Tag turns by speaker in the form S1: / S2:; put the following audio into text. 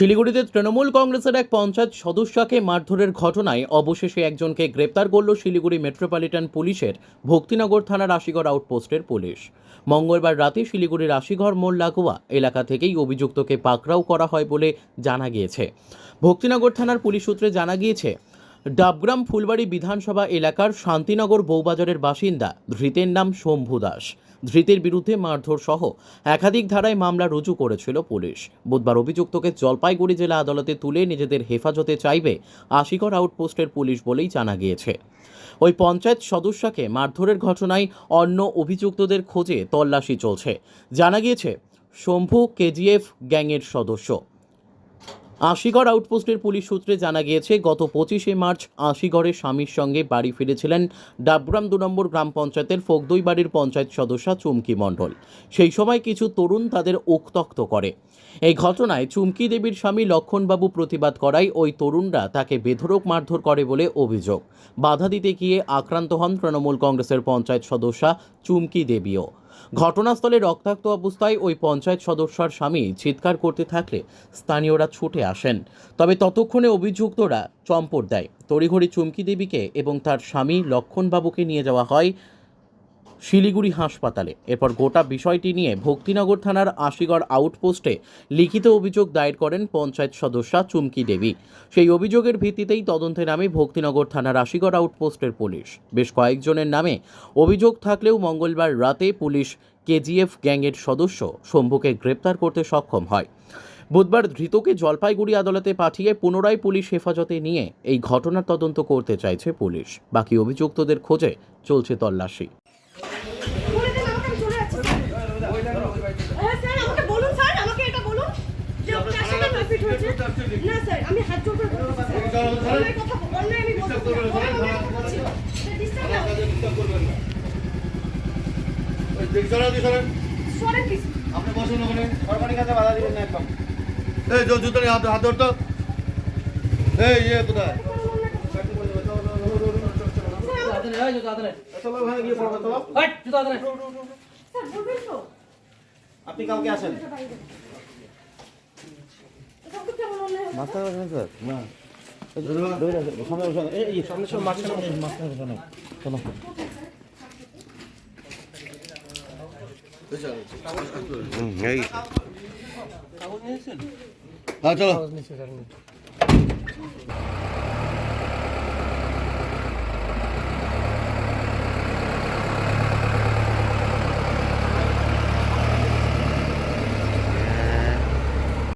S1: শিলিগুড়িতে তৃণমূল কংগ্রেসের এক পঞ্চায়েত সদস্যকে মারধরের ঘটনায় অবশেষে একজনকে গ্রেপ্তার করল শিলিগুড়ি মেট্রোপলিটন পুলিশের ভক্তিনগর থানার আশিগড় আউটপোস্টের পুলিশ। মঙ্গলবার রাতে শিলিগুড়ির আশিঘর মোড় লাগোয়া এলাকা থেকেই অভিযুক্তকে পাকড়াও করা হয় বলে জানা গিয়েছে। ভক্তিনগর থানার পুলিশ সূত্রে জানা গিয়েছে, ডাবগ্রাম ফুলবাড়ি বিধানসভা এলাকার শান্তিনগর বৌবাজারের বাসিন্দা ধৃতের নাম শম্ভু দাস। ধৃতের বিরুদ্ধে মারধর সহ একাধিক ধারায় মামলা রুজু করেছিল পুলিশ। বুধবার অভিযুক্তকে জলপাইগুড়ি জেলা আদালতে তুলে নিজেদের হেফাজতে চাইবে আশিগড় আউটপোস্টের পুলিশ বলেই জানা গিয়েছে। ওই পঞ্চায়েত সদস্যকে মারধরের ঘটনায় অন্য অভিযুক্তদের খোঁজে তল্লাশি চলছে। জানা গিয়েছে, শম্ভু কেজিএফ গ্যাংয়ের সদস্য। আশিগড় আউটপোস্টের পুলিশ সূত্রে জানা গিয়েছে, গত পঁচিশে মার্চ আশিগড়ের স্বামীর সঙ্গে বাড়ি ফিরেছিলেন ডাবগ্রাম দু নম্বর গ্রাম পঞ্চায়েতের ফোকদই বাড়ির পঞ্চায়েত সদস্যা চুমকি মণ্ডল। সেই সময় কিছু তরুণ তাদের উক্তক্ত করে। এই ঘটনায় চুমকি দেবীর স্বামী লক্ষণবাবু প্রতিবাদ করায় ওই তরুণরা তাকে বেধড়ক মারধর করে বলে অভিযোগ। বাধা দিতে গিয়ে আক্রান্ত হন তৃণমূল কংগ্রেসের পঞ্চায়েত সদস্যা চুমকি দেবীও। ঘটনাস্থলে রক্তাক্ত অবস্থায় ওই পঞ্চায়েত সদস্যার স্বামী চিৎকার করতে থাকলে স্থানীয়রা ছুটে আসেন। তবে ততক্ষণে অভিযুক্তরা চম্পট দেয়। তড়িঘড়ি চুমকি দেবীকে এবং তার স্বামী লক্ষণবাবুকে নিয়ে যাওয়া হয় শিলিগুড়ি হাসপাতালে। এরপর গোটা বিষয়টি নিয়ে ভক্তিনগর থানার আশিগড় আউটপোস্টে লিখিত অভিযোগ দায়ের করেন পঞ্চায়েত সদস্যা চুমকি দেবী। সেই অভিযোগের ভিত্তিতেই তদন্তে নামে ভক্তিনগর থানার আশিগড় আউটপোস্টের পুলিশ। বেশ কয়েকজনের নামে অভিযোগ থাকলেও মঙ্গলবার রাতে পুলিশ কেজিএফ গ্যাংয়ের সদস্য শম্ভুকে গ্রেপ্তার করতে সক্ষম হয়। বুধবার ধৃতকে জলপাইগুড়ি আদালতে পাঠিয়ে পুনরায় পুলিশ হেফাজতে নিয়ে এই ঘটনার তদন্ত করতে চাইছে পুলিশ। বাকি অভিযুক্তদের খোঁজে চলছে তল্লাশি।
S2: না স্যার আমি হাত জোর করে কথা আমি
S3: আপনি বসুন ওখানে।
S4: সরকারি কাছে বাধা দিবেন না একদম।
S3: এই জুতো হাত হাত ধরতো এই ইয়ে কোথায়?
S4: আপনি কালকে আসেন। মাস্টার স্যার না। চলো।
S3: হ্যাঁ চলো।